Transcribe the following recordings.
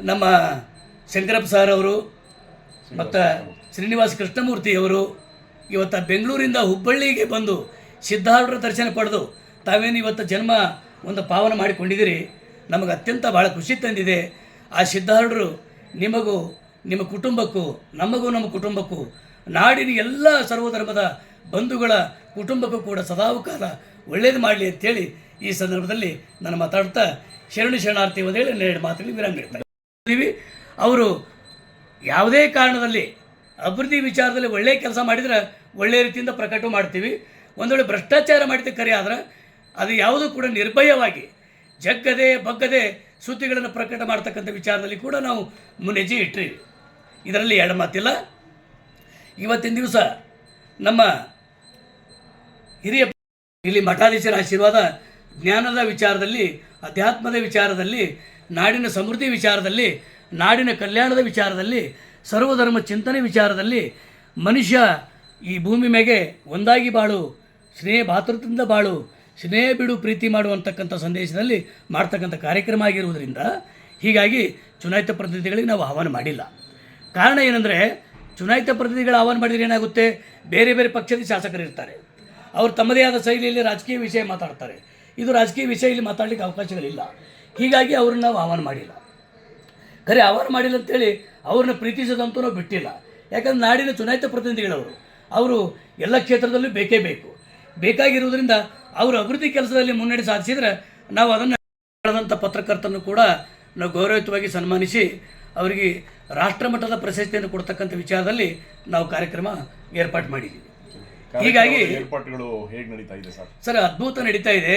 ನಮ್ಮ ಶಂಕರಪ್ಪ ಸರ್ ಅವರು ಮತ್ತು ಶ್ರೀನಿವಾಸ ಕೃಷ್ಣಮೂರ್ತಿಯವರು ಇವತ್ತು ಬೆಂಗಳೂರಿಂದ ಹುಬ್ಬಳ್ಳಿಗೆ ಬಂದು ಸಿದ್ಧಾರೂಢರ ದರ್ಶನ ಪಡೆದು ತಾವೇನು ಇವತ್ತು ಜನ್ಮ ಒಂದು ಪಾವನ ಮಾಡಿಕೊಂಡಿದ್ದೀರಿ ನಮಗೆ ಅತ್ಯಂತ ಭಾಳ ಖುಷಿ ತಂದಿದೆ. ಆ ಸಿದ್ಧಾರೂಢರು ನಿಮಗೂ ನಿಮ್ಮ ಕುಟುಂಬಕ್ಕೂ ನಮಗೂ ನಮ್ಮ ಕುಟುಂಬಕ್ಕೂ ನಾಡಿನ ಎಲ್ಲ ಸರ್ವಧರ್ಮದ ಬಂಧುಗಳ ಕುಟುಂಬಕ್ಕೂ ಕೂಡ ಸದಾವಕಾಲ ಒಳ್ಳೇದು ಮಾಡಲಿ ಅಂತೇಳಿ ಈ ಸಂದರ್ಭದಲ್ಲಿ ನಾನು ಮಾತಾಡ್ತಾ ಶರಣು ಶರಣಾರ್ಥಿ ಹೇಳಿ ಎರಡು ಮಾತುಗಳು ವಿರಾಮ ನೀಡ್ತಾರೆ ಅವರು ಯಾವುದೇ ಕಾರಣದಲ್ಲಿ ಅಭಿವೃದ್ಧಿ ವಿಚಾರದಲ್ಲಿ ಒಳ್ಳೆಯ ಕೆಲಸ ಮಾಡಿದರೆ ಒಳ್ಳೆಯ ರೀತಿಯಿಂದ ಪ್ರಕಟ ಮಾಡ್ತೀವಿ. ಒಂದು ವೇಳೆ ಭ್ರಷ್ಟಾಚಾರ ಮಾಡಿದ ಕರೆ ಆದರೆ ಅದು ಯಾವುದೂ ಕೂಡ ನಿರ್ಭಯವಾಗಿ ಜಗ್ಗದೆ ಬಗ್ಗದೆ ಸುದ್ದಿಗಳನ್ನು ಪ್ರಕಟ ಮಾಡ್ತಕ್ಕಂಥ ವಿಚಾರದಲ್ಲಿ ಕೂಡ ನಾವು ಮುನ್ನೆಜ್ಜೆ ಇಟ್ಟಿರಿ ಇದರಲ್ಲಿ ಎರಡು ಮಾತಿಲ್ಲ. ಇವತ್ತಿನ ದಿವಸ ನಮ್ಮ ಹಿರಿಯ ಇಲ್ಲಿ ಮಠಾಧೀಶರ ಆಶೀರ್ವಾದ ಜ್ಞಾನದ ವಿಚಾರದಲ್ಲಿ, ಅಧ್ಯಾತ್ಮದ ವಿಚಾರದಲ್ಲಿ, ನಾಡಿನ ಸಮೃದ್ಧಿ ವಿಚಾರದಲ್ಲಿ, ನಾಡಿನ ಕಲ್ಯಾಣದ ವಿಚಾರದಲ್ಲಿ, ಸರ್ವಧರ್ಮ ಚಿಂತನೆ ವಿಚಾರದಲ್ಲಿ ಮನುಷ್ಯ ಈ ಭೂಮಿ ಮೇಲೆ ಒಂದಾಗಿ ಬಾಳು, ಸ್ನೇಹ ಭಾತೃತ್ವದಿಂದ ಬಾಳು, ಸ್ನೇಹ ಬಿಡು ಪ್ರೀತಿ ಮಾಡುವಂತಕ್ಕಂಥ ಸಂದೇಶದಲ್ಲಿ ಮಾಡ್ತಕ್ಕಂಥ ಕಾರ್ಯಕ್ರಮ ಆಗಿರುವುದರಿಂದ ಹೀಗಾಗಿ ಚುನಾಯಿತ ಪ್ರತಿನಿಧಿಗಳಿಗೆ ನಾವು ಆಹ್ವಾನ ಮಾಡಿಲ್ಲ. ಕಾರಣ ಏನಂದರೆ, ಚುನಾಯಿತ ಪ್ರತಿನಿಧಿಗಳು ಆಹ್ವಾನ ಮಾಡಿದರೆ ಏನಾಗುತ್ತೆ? ಬೇರೆ ಬೇರೆ ಪಕ್ಷದ ಶಾಸಕರಿರ್ತಾರೆ. ಅವರು ತಮ್ಮದೇ ಆದ ಶೈಲಿಯಲ್ಲಿ ರಾಜಕೀಯ ವಿಷಯ ಮಾತಾಡ್ತಾರೆ. ಇದು ರಾಜಕೀಯ ವಿಷಯ ಇಲ್ಲಿ ಮಾತಾಡಲಿಕ್ಕೆ ಅವಕಾಶಗಳಿಲ್ಲ. ಹೀಗಾಗಿ ಅವ್ರನ್ನ ನಾವು ಆಹ್ವಾನ ಮಾಡಿಲ್ಲ. ಖರೆ ಆಹ್ವಾನ ಮಾಡಿಲ್ಲ ಅಂತೇಳಿ ಅವ್ರನ್ನ ಪ್ರೀತಿಸೋದಂತೂ ನಾವು ಬಿಟ್ಟಿಲ್ಲ. ಯಾಕಂದ್ರೆ ನಾಡಿನ ಚುನಾಯಿತ ಪ್ರತಿನಿಧಿಗಳವರು ಅವರು ಎಲ್ಲ ಕ್ಷೇತ್ರದಲ್ಲೂ ಬೇಕೇ ಬೇಕು. ಬೇಕಾಗಿರುವುದರಿಂದ ಅವರು ಅಭಿವೃದ್ಧಿ ಕೆಲಸದಲ್ಲಿ ಮುನ್ನಡೆ ಸಾಧಿಸಿದರೆ ನಾವು ಅದನ್ನು ಬೆಳೆದಂಥ ಪತ್ರಕರ್ತರನ್ನು ಕೂಡ ನಾವು ಗೌರವಯುತವಾಗಿ ಸನ್ಮಾನಿಸಿ ಅವರಿಗೆ ರಾಷ್ಟ್ರಮಟ್ಟದ ಪ್ರಶಸ್ತಿಯನ್ನು ಕೊಡ್ತಕ್ಕಂಥ ವಿಚಾರದಲ್ಲಿ ನಾವು ಕಾರ್ಯಕ್ರಮ ಏರ್ಪಾಡು ಮಾಡಿದ್ದೀವಿ. ಹೀಗಾಗಿ ಕಾರ್ಯಕ್ರಮದ ಏರ್ಪಾಟುಗಳು ಹೇಗೆ ನಡೀತಾ ಇದೆ ಸರ್? ಸರ್ ಅದ್ಭುತ ನಡೀತಾ ಇದೆ.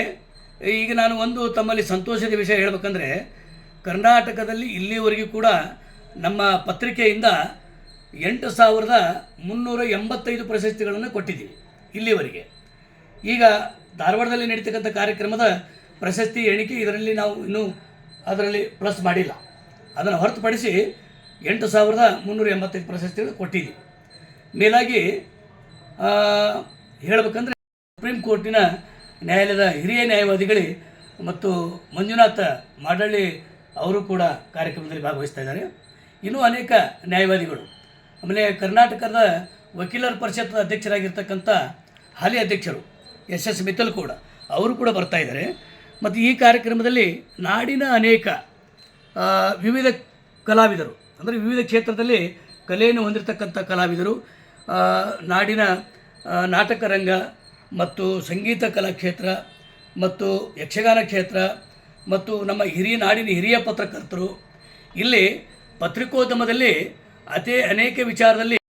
ಈಗ ನಾನು ಒಂದು ತಮ್ಮಲ್ಲಿ ಸಂತೋಷದ ವಿಷಯ ಹೇಳಬೇಕಂದ್ರೆ, ಕರ್ನಾಟಕದಲ್ಲಿ ಇಲ್ಲಿವರೆಗೂ ಕೂಡ ನಮ್ಮ ಪತ್ರಿಕೆಯಿಂದ ಎಂಟು ಸಾವಿರದ ಮುನ್ನೂರ ಎಂಬತ್ತೈದು ಪ್ರಶಸ್ತಿಗಳನ್ನು ಕೊಟ್ಟಿದ್ದೀವಿ, ಇಲ್ಲಿವರೆಗೆ. ಈಗ ಧಾರವಾಡದಲ್ಲಿ ನಡೀತಕ್ಕಂಥ ಕಾರ್ಯಕ್ರಮದ ಪ್ರಶಸ್ತಿ ಎಣಿಕೆ ಇದರಲ್ಲಿ ನಾವು ಇನ್ನೂ ಅದರಲ್ಲಿ ಪ್ಲಸ್ ಮಾಡಿಲ್ಲ. ಅದನ್ನು ಹೊರತುಪಡಿಸಿ ಎಂಟು ಸಾವಿರದ ಮುನ್ನೂರ ಎಂಬತ್ತೈದು ಪ್ರಶಸ್ತಿಗಳು ಕೊಟ್ಟಿದ್ದೀವಿ. ಮೇಲಾಗಿ ಹೇಳಬೇಕಂದ್ರೆ ಸುಪ್ರೀಂ ಕೋರ್ಟಿನ ನ್ಯಾಯಾಲಯದ ಹಿರಿಯ ನ್ಯಾಯವಾದಿಗಳೇ ಮತ್ತು ಮಂಜುನಾಥ ಮಾಡಳ್ಳಿ ಅವರು ಕೂಡ ಕಾರ್ಯಕ್ರಮದಲ್ಲಿ ಭಾಗವಹಿಸ್ತಾ ಇದ್ದಾರೆ. ಇನ್ನೂ ಅನೇಕ ನ್ಯಾಯವಾದಿಗಳು. ಆಮೇಲೆ ಕರ್ನಾಟಕದ ವಕೀಲರ ಪರಿಷತ್ ಅಧ್ಯಕ್ಷರಾಗಿರ್ತಕ್ಕಂಥ ಹಾಲಿ ಅಧ್ಯಕ್ಷರು ಎಸ್ ಎಸ್ ಮಿತ್ತಲ್ ಕೂಡ ಅವರು ಕೂಡ ಬರ್ತಾ ಇದ್ದಾರೆ. ಮತ್ತು ಈ ಕಾರ್ಯಕ್ರಮದಲ್ಲಿ ನಾಡಿನ ಅನೇಕ ವಿವಿಧ ಕಲಾವಿದರು, ಅಂದರೆ ವಿವಿಧ ಕ್ಷೇತ್ರದಲ್ಲಿ ಕಲೆಯನ್ನು ಹೊಂದಿರತಕ್ಕಂಥ ಕಲಾವಿದರು ನಾಡಿನ ನಾಟಕ ರಂಗ ಮತ್ತು ಸಂಗೀತ ಕಲಾ ಕ್ಷೇತ್ರ ಮತ್ತು ಯಕ್ಷಗಾನ ಕ್ಷೇತ್ರ ಮತ್ತು ನಮ್ಮ ಹಿರಿಯ ನಾಡಿನ ಹಿರಿಯ ಪತ್ರಕರ್ತರು. ಇಲ್ಲಿ ಪತ್ರಿಕೋದ್ಯಮದಲ್ಲಿ ಅತಿ ಅನೇಕ ವಿಚಾರದಲ್ಲಿ